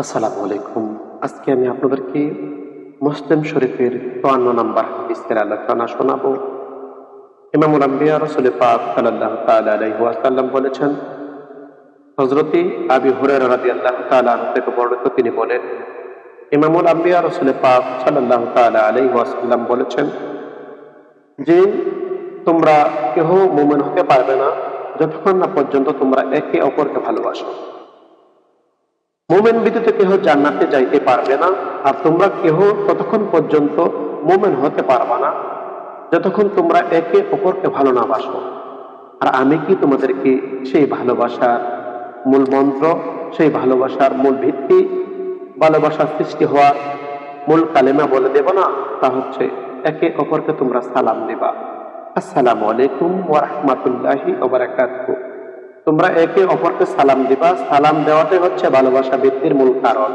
আসসালামু আলাইকুম। আজকে আমি আপনাদেরকে মুসলিম শরীফের চুয়ান্ন নম্বর হাদিসের আলোচনা শোনাবো। ইমামুল আম্বিয়া রসুল পাক আলাইহি ওয়াসাল্লাম বলেছেন, হযরতে আবি হুরায়রা রাদিয়াল্লাহু তাআলা আনহু থেকে বর্ণিত তিনি বলেন, ইমামুল আম্বিয়া রসুল পাক সাল্লাল্লাহু তাআলা আলাইহি ওয়াসাল্লাম বলেছেন, যে তোমরা কেহ মুমিন হতে পারবে না, যতক্ষণ না পর্যন্ত তোমরা একে অপরকে ভালোবাসো। মোমেন ব্যতীত কেহ জান্নাতে যাইতে পারবে না, আর তোমরা কেহ ততক্ষণ পর্যন্ত মোমেন হতে পারবা না। যতক্ষণ তোমরা একে অপরকে ভালো না বাসো। আর আমি কি তোমাদেরকে সেই ভালোবাসার মূল মন্ত্র, সেই ভালোবাসার মূল ভিত্তি, ভালোবাসার সৃষ্টি হওয়ার মূল কালেমা বলে দেব না? তা হচ্ছে, একে অপরকে তোমরা সালাম দিবা। আসসালামু আলাইকুম ওয়া রাহমাতুল্লাহি ওয়া বারাকাতুহু। তোমরা একে অপরকে সালাম দিবা। সালাম দেওয়াতে হচ্ছে ভালোবাসা বৃদ্ধির মূল কারণ।